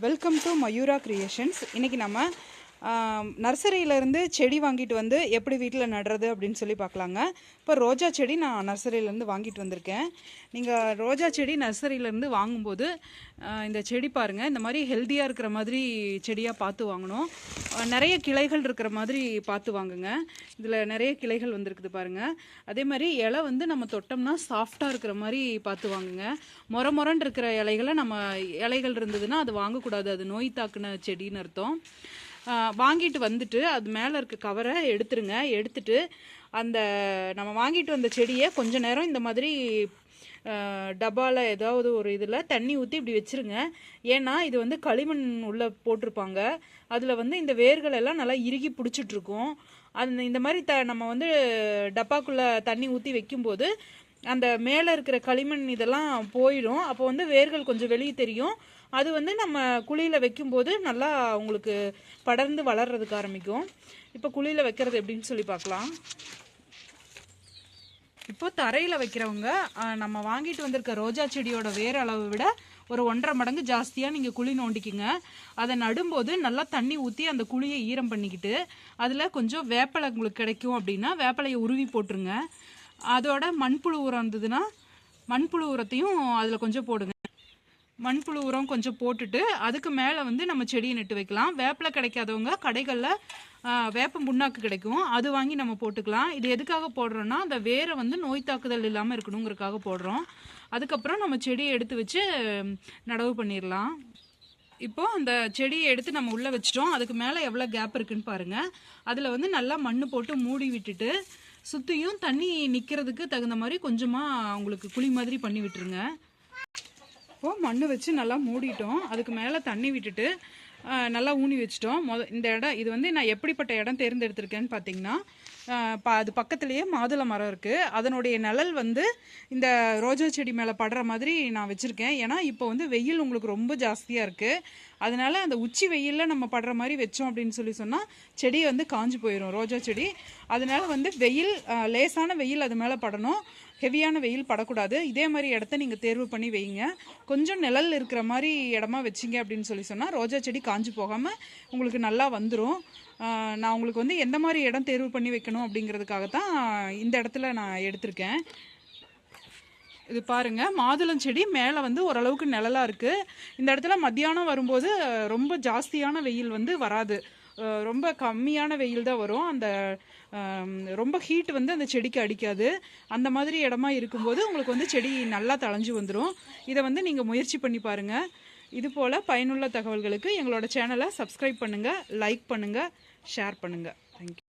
Welcome to Mayura creations இன்றைக்கி நம்ம நர்சரியிலேருந்து செடி வாங்கிட்டு வந்து எப்படி வீட்டில் நடுறது அப்படின்னு சொல்லி பார்க்கலாங்க. இப்போ ரோஜா செடி நான் நர்சரியிலேருந்து வாங்கிட்டு வந்திருக்கேன். நீங்கள் ரோஜா செடி நர்சரியிலேருந்து வாங்கும்போது இந்த செடி பாருங்கள் இந்த மாதிரி ஹெல்த்தியாக இருக்கிற மாதிரி செடியாக பார்த்து வாங்கணும். நிறைய கிளைகள் இருக்கிற மாதிரி பார்த்து வாங்குங்க. இதில் நிறைய கிளைகள் வந்திருக்குது பாருங்கள் அதே மாதிரி இலை வந்து நம்ம தொட்டோம்னா சாஃப்டாக இருக்கிற மாதிரி பார்த்து வாங்குங்க. மொர மொரன்னு இருக்கிற இலைகளை நம்ம இலைகள் இருந்ததுன்னா அது வாங்கக்கூடாது. அது நோய் தாக்குன செடின்னு அர்த்தம். வாங்கிட்டு வந்துட்டு அது மேலே இருக்க கவரை எடுத்துருங்க. எடுத்துட்டு அந்த நம்ம வாங்கிட்டு வந்த செடியை கொஞ்ச நேரம் இந்த மாதிரி டப்பாவில் ஏதாவது ஒரு இதில் தண்ணி ஊற்றி இப்படி வச்சுருங்க. ஏன்னா இது வந்து களிமண் உள்ளே போட்டிருப்பாங்க. அதில் வந்து இந்த வேர்கள் எல்லாம் நல்லா இறுகி பிடிச்சிட்ருக்கும் அந்த இந்த மாதிரி த நம்ம வந்து டப்பாக்குள்ளே தண்ணி ஊற்றி வைக்கும்போது அந்த மேலே இருக்கிற களிமண் இதெல்லாம் போயிடும். அப்போ வந்து வேர்கள் கொஞ்சம் வெளியே தெரியும். அது வந்து நம்ம குழியில் வைக்கும்போது நல்லா உங்களுக்கு படர்ந்து வளர்றதுக்கு ஆரம்பிக்கும். இப்போ குழியில் வைக்கிறது எப்படின்னு சொல்லி பார்க்கலாம். இப்போ தரையில் வைக்கிறவங்க நம்ம வாங்கிட்டு வந்திருக்க ரோஜா செடியோட வேர் அளவை விட ஒரு ஒன்றரை மடங்கு ஜாஸ்தியாக நீங்கள் குழி நோண்டிக்கிங்க. அதை நடும்போது நல்லா தண்ணி ஊற்றி அந்த குழியை ஈரம் பண்ணிக்கிட்டு அதில் கொஞ்சம் வேப்பலை உங்களுக்கு கிடைக்கும் அப்படின்னா வேப்பலையை உருவி போட்டுருங்க. அதோட மண்புழு உரம் இருந்ததுன்னா மண்புழு உரத்தையும் அதில் கொஞ்சம் போடுங்க. மண்புழு உரம் கொஞ்சம் போட்டுட்டு அதுக்கு மேலே வந்து நம்ம செடியை நட்டு வைக்கலாம். வேப்பில் கிடைக்காதவங்க கடைகளில் வேப்பம் புண்ணாக்கு கிடைக்கும். அது வாங்கி நம்ம போட்டுக்கலாம். இது எதுக்காக போடுறோன்னா அந்த வேரை வந்து நோய் தாக்குதல் இல்லாமல் இருக்கணுங்கிறதுக்காக போடுறோம். அதுக்கப்புறம் நம்ம செடியை எடுத்து வச்சு நடவு பண்ணிடலாம் இப்போ அந்த செடியை எடுத்து நம்ம உள்ளே வச்சிட்டோம். அதுக்கு மேலே எவ்வளோ கேப் இருக்குன்னு பாருங்கள் அதில் வந்து நல்லா மண் போட்டு மூடி விட்டுட்டு சுற்றியும் தண்ணி நிற்கிறதுக்கு தகுந்த மாதிரி கொஞ்சமாக உங்களுக்கு குழி மாதிரி பண்ணி விட்டுருங்க. இப்போ மண் வச்சு நல்லா மூடிட்டோம். அதுக்கு மேலே தண்ணி விட்டுட்டு நல்லா ஊனி வச்சிட்டோம். மொத இந்த இடம் இது வந்து நான் எப்படிப்பட்ட இடம் தேர்ந்தெடுத்திருக்கேன்னு பார்த்தீங்கன்னா அது பக்கத்துலேயே மாதுளை மரம் இருக்குது அதனுடைய நிழல் வந்து இந்த ரோஜா செடி மேலே படுற மாதிரி நான் வச்சுருக்கேன். ஏன்னா இப்போ வந்து வெயில் உங்களுக்கு ரொம்ப ஜாஸ்தியாக இருக்குது அதனால் அந்த உச்சி வெயிலில் நம்ம படுற மாதிரி வச்சோம் அப்படின்னு சொல்லி சொன்னால் செடி வந்து காஞ்சு போயிடும் ரோஜா செடி. அதனால் வந்து வெயில் லேசான வெயில் அது மேலே படணும். ஹெவியான வெயில் படக்கூடாது. இதே மாதிரி இடத்த நீங்கள் தேர்வு பண்ணி வைங்க. கொஞ்சம் நிழல் இருக்கிற மாதிரி இடமா வச்சிங்க அப்படின்னு சொல்லி சொன்னால் ரோஜா செடி காஞ்சு போகாமல் உங்களுக்கு நல்லா வந்துடும் நான் உங்களுக்கு வந்து எந்த மாதிரி இடம் தேர்வு பண்ணி வைக்கணும் அப்படிங்கிறதுக்காக தான் இந்த இடத்துல நான் எடுத்திருக்கேன். இது பாருங்க மாதுளம் செடி மேலே வந்து ஓரளவுக்கு நிழலாக இருக்குது இந்த இடத்துல மத்தியானம் வரும்போது ரொம்ப ஜாஸ்தியான வெயில் வந்து வராது. ரொம்ப கம்மியான வெயில் தான் வரும். அந்த ரொம்ப ஹீட் வந்து அந்த செடிக்கு அடிக்காது. அந்த மாதிரி இடமா இருக்கும்போது உங்களுக்கு வந்து செடி நல்லா தளைஞ்சு வந்துடும் இதை வந்து நீங்கள் முயற்சி பண்ணி பாருங்கள் இது போல் பயனுள்ள தகவல்களுக்கு எங்களோட சேனலை சப்ஸ்கிரைப் பண்ணுங்கள் லைக் பண்ணுங்கள் ஷேர் பண்ணுங்கள் தேங்க்யூ